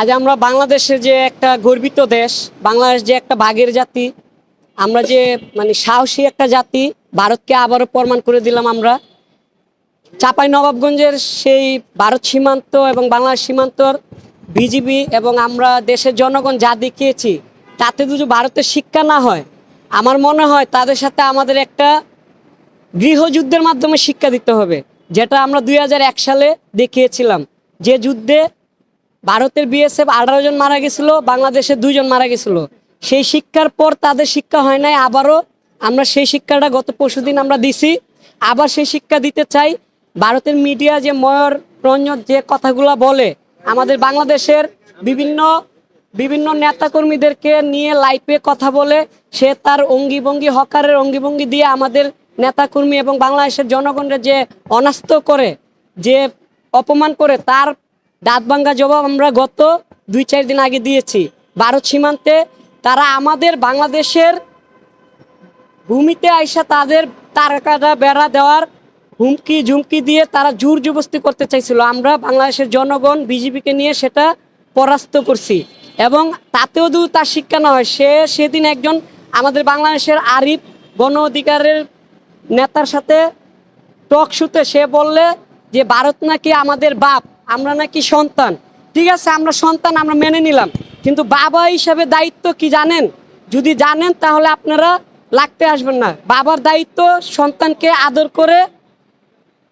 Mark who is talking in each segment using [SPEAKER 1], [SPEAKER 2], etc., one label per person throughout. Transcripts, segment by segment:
[SPEAKER 1] আজ আমরা বাংলাদেশের যে একটা গর্বিত দেশ, বাংলাদেশ যে একটা বাঘের জাতি, আমরা যে মানে সাহসী একটা জাতি, ভারতকে আবারও প্রমাণ করে দিলাম আমরা। চাপাই নবাবগঞ্জের সেই ভারত সীমান্ত এবং বাংলাদেশ সীমান্তর বিজিবি এবং আমরা দেশের জনগণ যা দেখিয়েছি, তাতে যদি ভারতের শিক্ষা না হয়, আমার মনে হয় তাদের সাথে আমাদের একটা গৃহযুদ্ধের মাধ্যমে শিক্ষা দিতে হবে, যেটা আমরা দুই হাজার এক সালে দেখিয়েছিলাম। যে যুদ্ধে ভারতের বিএসএফ আঠারো জন মারা গেছিল, বাংলাদেশে দুইজন মারা গেছিল। সেই শিক্ষার পর তাদের শিক্ষা হয় নাই, আবারও আমরা সেই শিক্ষাটা গত পরশুদিন আমরা দিছি। আবার সেই শিক্ষা দিতে চাই। ভারতের মিডিয়া যে ময়র রঞ্জন যে কথাগুলো বলে, আমাদের বাংলাদেশের বিভিন্ন বিভিন্ন নেতাকর্মীদেরকে নিয়ে লাইভে কথা বলে, সে তার অঙ্গি ভঙ্গি হকারের অঙ্গিভঙ্গি দিয়ে আমাদের নেতাকর্মী এবং বাংলাদেশের জনগণের যে অনাস্ত করে, যে অপমান করে, তার দাঁত ভাঙ্গা জবাব আমরা গত দুই, চার দিন আগে দিয়েছি। ভারত সীমান্তে তারা আমাদের বাংলাদেশের ভূমিতে আইসা তাদের তারকাটা বেড়া দেওয়ার হুমকি, ঝুমকি দিয়ে তারা জোর জবস্তি করতে চাইছিল। আমরা বাংলাদেশের জনগণ, বিজেপিকে নিয়ে সেটা পরাস্ত করছি। এবং তাতেও দু তার শিক্ষা না হয় সে সেদিন একজন আমাদের বাংলাদেশের আরিফ গণ অধিকারের নেতার সাথে টক শুতে সে বললে যে, ভারত নাকি আমাদের বাপ। আমরা নাকি সন্তান। ঠিক আছে, আমরা সন্তান, আমরা মেনে নিলাম। কিন্তু বাবা হিসাবে দায়িত্ব কি জানেন? যদি জানেন, তাহলে আপনারা লাগতে আসবেন না। বাবার দায়িত্ব সন্তানকে আদর করে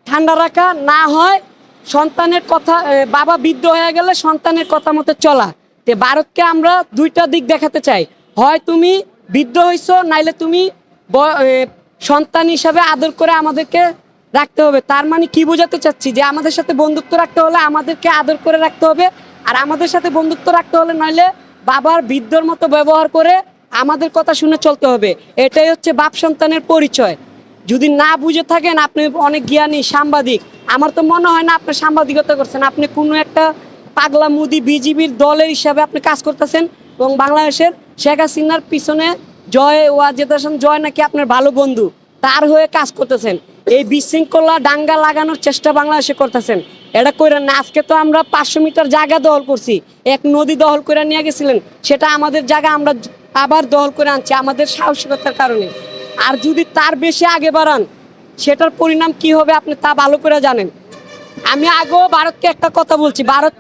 [SPEAKER 1] ঠান্ডা রাখা, না হয় সন্তানের কথা বাবা বৃদ্ধ হয়ে গেলে সন্তানের কথা মতো চলা। তে ভারতকে আমরা দুইটা দিক দেখাতে চাই। হয় তুমি বৃদ্ধ হইছো, নাইলে তুমি সন্তান হিসাবে আদর করে আমাদেরকে রাখতে হবে। তার মানে কি বোঝাতে চাচ্ছি? যে আমাদের সাথে বন্ধুত্ব রাখতে হলে আমাদেরকে আদর করে রাখতে হবে। আর আমাদের সাথে বন্ধুত্ব রাখতে হলে নইলে বাবার বৃদ্ধর মতো ব্যবহার করে আমাদের কথা শুনে চলতে হবে। এটাই হচ্ছে বাপ সন্তানের পরিচয়। যদি না বুঝে থাকেন, আপনি অনেক জ্ঞানী, সাংবাদিক। আমার তো মনে হয় না আপনি সাংবাদিকতা করছেন। আপনি কোনো একটা পাগলা, মুদি বিজিবির দলের হিসাবে আপনি কাজ করতেছেন এবং বাংলাদেশের শেখ হাসিনার পিছনে জয়, ওয়াজেদ হাসান জয় নাকি আপনার ভালো বন্ধু? তার হয়ে কাজ করতেছেন। এই বিশৃঙ্খলা ডাঙ্গা লাগানোর চেষ্টা বাংলাদেশে করতেছেন। এটা কইরা না, আজকে তো আমরা পাঁচশো মিটার জায়গা দখল করছি। এক নদী দখল করে নিয়ে গেছিলেন। সেটা আমাদের জায়গা আমরা আবার দখল করে আনছি আমাদের সাহসিকতার কারণে। আর যদি তার বেশি আগে বাড়ান, সেটার পরিণাম কি হবে আপনি তা ভালো করে জানেন। আমি আগেও ভারতকে একটা কথা বলছি। ভারত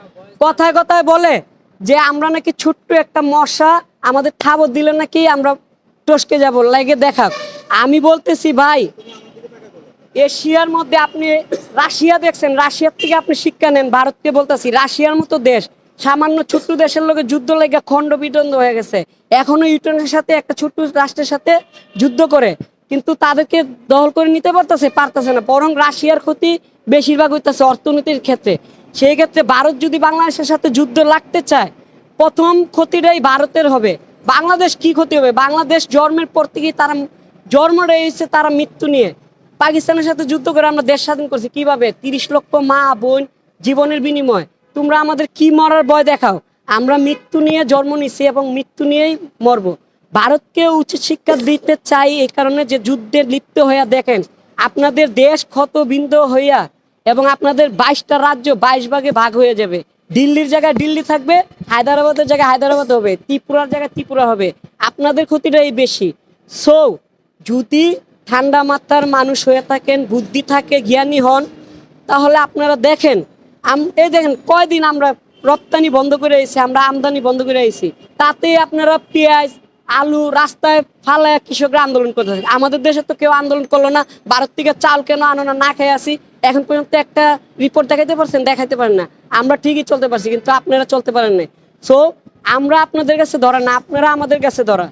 [SPEAKER 1] কথায় কথায় বলে যে, আমরা নাকি ছোট্ট একটা মশা, আমাদের থাবর দিলে নাকি আমরা টসকে যাব। লাগে দেখা আমি বলতেছি, ভাই এশিয়ার মধ্যে আপনি রাশিয়া দেখছেন, রাশিয়ার থেকে আপনি শিক্ষা নেন, ভারতকে বলতেছি, রাশিয়ার মতো দেশ, সামান্য ছোট্ট দেশের লোকে যুদ্ধ লেগে খণ্ড বিদন্ড হয়ে গেছে। এখনও ইউক্রেনের সাথে, একটা ছোট্ট রাষ্ট্রের সাথে যুদ্ধ করে, কিন্তু তাদেরকে দখল করে নিতে পারতেছে পারতেছে না। বরং রাশিয়ার ক্ষতি বেশিরভাগ হইতেছে অর্থনীতির ক্ষেত্রে। সেই ক্ষেত্রে ভারত যদি বাংলাদেশের সাথে যুদ্ধ লাগতে চায়, প্রথম ক্ষতিটাই ভারতের হবে। বাংলাদেশ কি ক্ষতি হবে? বাংলাদেশ জন্মের পর থেকেই তারা, জন্ম রয়েছে তারা মৃত্যু নিয়ে। পাকিস্তানের সাথে যুদ্ধ করে আমরা দেশ স্বাধীন করছি। কীভাবে? তিরিশ লক্ষ মা বোন জীবনের বিনিময়। তোমরা আমাদের কি মরার ভয় দেখাও? আমরা মৃত্যু নিয়ে জন্ম নিছি এবং মৃত্যু নিয়েই মরবো। ভারতকে উচিত শিক্ষা দিতে চাই এই কারণে যে যুদ্ধে লিপ্ত হইয়া দেখেন, আপনাদের দেশ ক্ষত বিন্দ হইয়া এবং আপনাদের বাইশটা রাজ্য বাইশ ভাগে ভাগ হয়ে যাবে। দিল্লির জায়গায় দিল্লি থাকবে, হায়দ্রাবাদের জায়গায় হায়দ্রাবাদ হবে, ত্রিপুরার জায়গায় ত্রিপুরা হবে। আপনাদের ক্ষতিটাই বেশি। সো যদি ঠান্ডা মাত্রার মানুষ হয়ে থাকেন, বুদ্ধি থাকে, জ্ঞানী হন, তাহলে আপনারা দেখেন এই দেখেন কয়দিন আমরা রপ্তানি বন্ধ করে আইছি, আমরা আমদানি বন্ধ করে আইছি তাতে আপনারা পেঁয়াজ, আলু রাস্তায় ফালায় কৃষকরা আন্দোলন করতে থাকে। আমাদের দেশে তো কেউ আন্দোলন করল না, ভারত থেকে চাল কেন আনো না না খেয়ে আসি, এখন পর্যন্ত একটা রিপোর্ট দেখাইতে পারছেন, দেখাইতে পারেন না। আমরা ঠিকই চলতে পারছি, কিন্তু আপনারা চলতে পারেন না সো আমরা আপনাদের কাছে ধরা না, আপনারা আমাদের কাছে ধরা।